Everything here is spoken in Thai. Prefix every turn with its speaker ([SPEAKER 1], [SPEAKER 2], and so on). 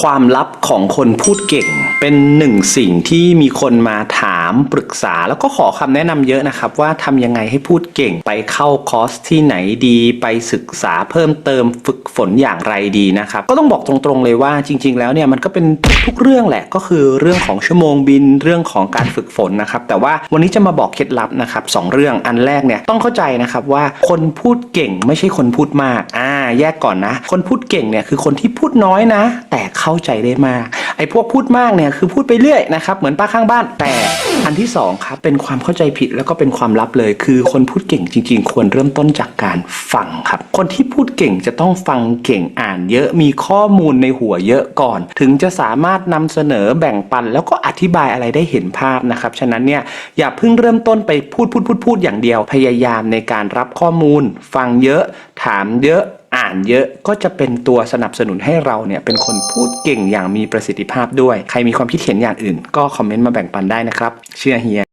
[SPEAKER 1] ความลับของคนพูดเก่ง เป็นหนึ่งสิ่งที่มีคนมาถามปรึกษา แล้วก็ขอคำแนะนำเยอะนะครับ ว่าทำยังไงให้พูดเก่งไปเข้าคอร์สที่ไหนดีไปศึกษาเพิ่มเติมฝึกฝนอย่างไรดีนะครับ ก็ต้องบอกตรงๆเลยว่าจริง ๆ แล้วเนี่ยมันก็เป็นทุกๆเรื่องแหละก็คือเรื่องของชั่วโมงบินเรื่องของการฝึกฝนนะครับ แต่ว่าวันนี้จะมาบอกเคล็ดลับนะครับสองเรื่องอันแรกเนี่ยต้องเข้าใจนะครับว่าคนพูดเก่งไม่ใช่คนพูดมากอ่าแยกก่อนนะ คนพูดเก่งเนี่ยคือคนที่พูดน้อยนะแเข้าใจได้มาก ไอ้พวกพูดมากเนี่ยคือพูดไปเรื่อยนะครับเหมือนป้าข้างบ้านแต่อันที่สองครับเป็นความเข้าใจผิดแล้วก็เป็นความลับเลย คือคนพูดเก่งจริง ๆ ควรเริ่มต้นจากการฟังครับ คนที่พูดเก่งจะต้องฟังเก่งอ่านเยอะมีข้อมูลในหัวเยอะก่อน ถึงจะสามารถนำเสนอแบ่งปัน แล้วก็อธิบายอะไรได้เห็นภาพนะครับฉะนั้นเนี่ยอย่าเพิ่งเริ่มต้นไปพูดพูดพูดพูดอย่างเดียวพยายามในการรับข้อมูล ฟังเยอะ ถามเยอะอ่านเยอะก็จะเป็นตัวสนับสนุนให้เราเนี่ยเป็นคนพูดเก่งอย่างมีประสิทธิภาพด้วย ใครมีความคิดเห็นอย่างอื่น ก็คอมเมนต์มาแบ่งปันได้นะครับ เชื่อเฮีย